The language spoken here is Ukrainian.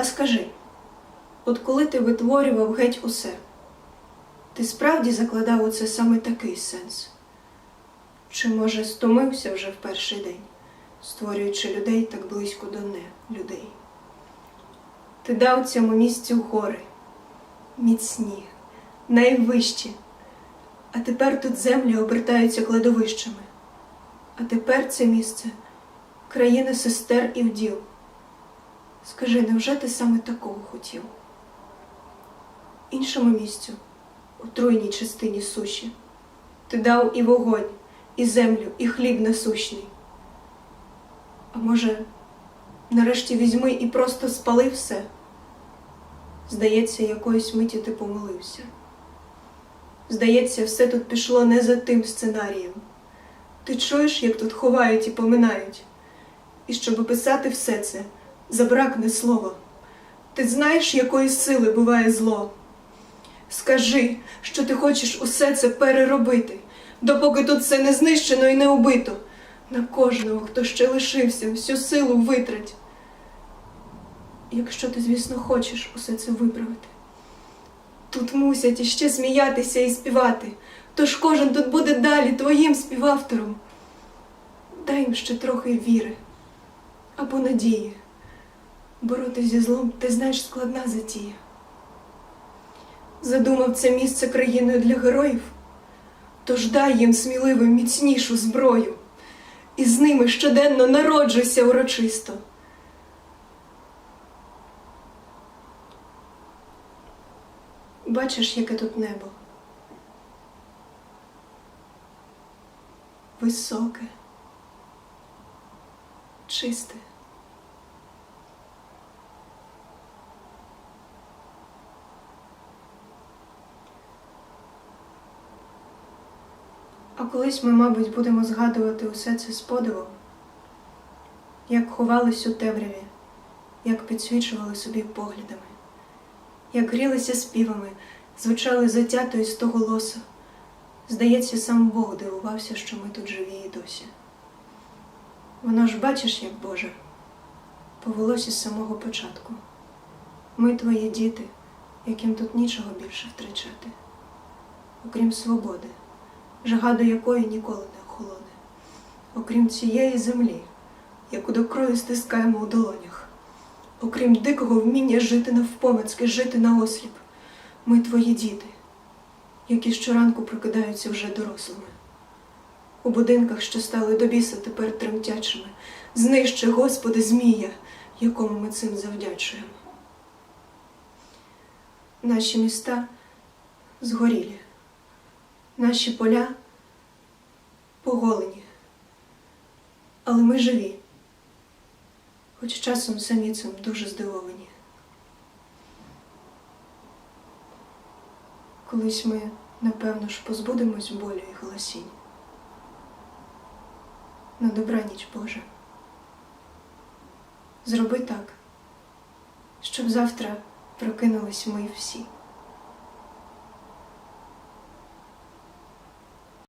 А скажи, от коли ти витворював геть усе, ти справді закладав у це саме такий сенс? Чи, може, стомився вже в перший день, створюючи людей так близько до не людей? Ти дав цьому місцю гори, міцні, найвищі, а тепер тут землі обертаються кладовищами. А тепер це місце країна сестер і вділ. Скажи, невже ти саме такого хотів? Іншому місцю, у труйній частині суші, ти дав і вогонь, і землю, і хліб насущний. А може, нарешті візьми і просто спали все? Здається, якоїсь миті ти помилився. Здається, все тут пішло не за тим сценарієм. Ти чуєш, як тут ховають і поминають? І щоб описати все це, забракне слова. Ти знаєш, якої сили буває зло? Скажи, що ти хочеш усе це переробити, допоки тут все не знищено і не убито. На кожного, хто ще лишився, всю силу витрать. Якщо ти, звісно, хочеш усе це виправити. Тут мусять іще сміятися і співати, тож кожен тут буде далі твоїм співавтором. Дай їм ще трохи віри або надії. Боротись зі злом, ти знаєш, складна затія. Задумав це місце країною для героїв, тож дай їм сміливим міцнішу зброю, і з ними щоденно народжуйся урочисто. Бачиш, яке тут небо? Високе, чисте. А колись ми, мабуть, будемо згадувати усе це з подивом, як ховались у темряві, як підсвічували собі поглядами, як грілися співами, звучали затято і стоголосо. Здається, сам Бог дивувався, що ми тут живі і досі. Воно ж бачиш, як Боже, повелось із самого початку. Ми твої діти, яким тут нічого більше втрачати, окрім свободи жага до якої ніколи не охолоне, окрім цієї землі, яку до крою стискаємо у долонях, окрім дикого вміння жити навпомацьки, жити на осліп, ми твої діти, які щоранку прокидаються вже дорослими. У будинках, що стали до біса тепер тремтячими, знищи, Господи, Змія, якому ми цим завдячуємо. Наші міста згорілі наші поля поголені. Але ми живі, хоч часом самі цим дуже здивовані. Колись ми, напевно ж, позбудемось болю і голосінь. На добраніч, Боже. Зроби так, щоб завтра прокинулись ми всі.